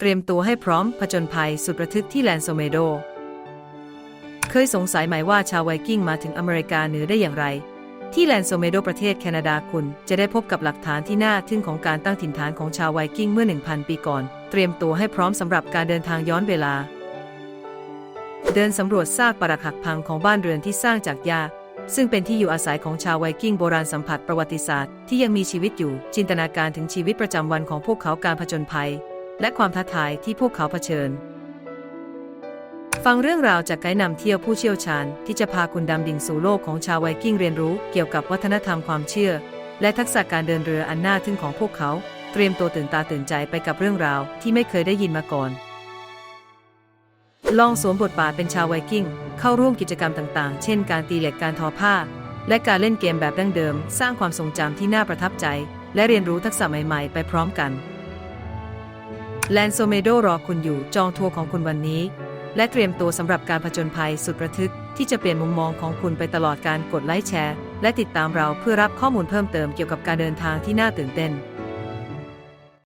เตรียมตัวให้พร้อมผจญภัยสุดระทึกที่แลนโซเมโด เคยสงสัยไหมว่าชาวไวกิ้งมาถึงอเมริกาเหนือได้อย่างไร ที่แลนโซเมโดประเทศแคนาดาคุณจะได้พบกับหลักฐานที่น่าทึ่งของการตั้งถิ่นฐานของชาวไวกิ้งเมื่อ 1,000 ปีก่อน เตรียมตัวให้พร้อมสำหรับการเดินทางย้อนเวลา เดินสำรวจซากปรักหักพังของบ้านเรือนที่สร้างจากหญ้าซึ่งเป็นที่อยู่อาศัยของชาวไวกิ้งโบราณสัมผัสประวัติศาสตร์ที่ยังมีชีวิตอยู่จินตนาการถึงชีวิตประจำวันของพวกเขาการผจญภัย และความท้าทายที่พวกเขาเผชิญ ฟังเรื่องราวจากไกด์นำเที่ยวผู้เชี่ยวชาญ ที่จะพาคุณดำดิ่งสู่โลกของชาวไวกิ้งเรียนรู้เกี่ยวกับวัฒนธรรมความเชื่อ และทักษะการเดินเรืออันน่าทึ่งของพวกเขา เตรียมตัวตื่นตาตื่นใจไปกับเรื่องราวที่ไม่เคยได้ยินมาก่อน ลองสวมบทบาทเป็นชาวไวกิ้งเข้าร่วมกิจกรรมต่างๆ เช่น การตีเหล็กการทอผ้า และการเล่นเกมแบบดั้งเดิม สร้างความทรงจำที่น่าประทับใจ และเรียนรู้ทักษะใหม่ๆ ไปพร้อมกัน แลนโซเมโดรอคุณอยู่จองทัวร์ของคุณวันนี้ และเตรียมตัวสำหรับการผจญภัยสุดระทึก ที่จะเปลี่ยนมุมมองของคุณไปตลอดการกดไลค์แชร์ และติดตามเราเพื่อรับข้อมูลเพิ่มเติมเกี่ยวกับการเดินทางที่น่าตื่นเต้น